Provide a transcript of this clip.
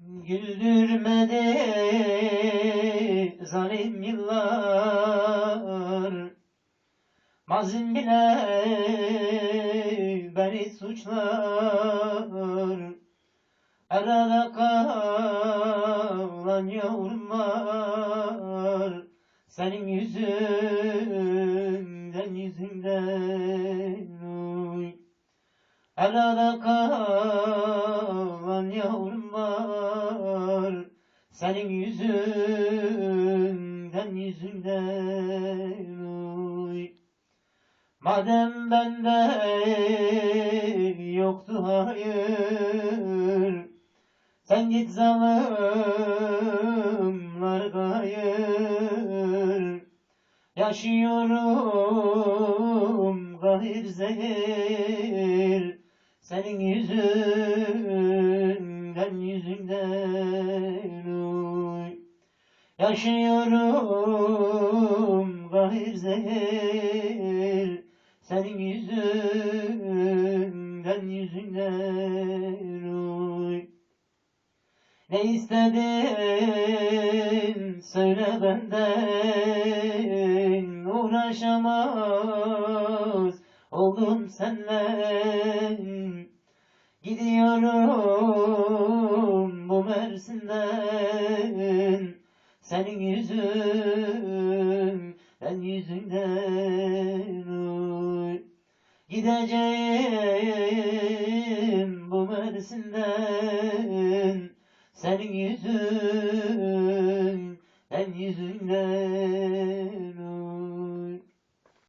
Güldürmedi zalim yıllar. Mazim bile beni suçlar. Arada kalan yavrum var Senin yüzünden yüzünden Arada kalan yavrum var Senin yüzünden yüzünden oy. Madem bende yoktu hayır Sen git zalimler gayır. Yaşıyorum gayr zehir Senin yüzünden yüzünden Yaşıyorum gayr zehir. Senin yüzünden yüzünden oy Ne istedin söyle benden. Uğraşamaz oldum senle Gidiyorum bu Mersin'den Senin yüzünden yüzünden oy Gideceğim bu Mersin'den Senin yüzünden yüzünden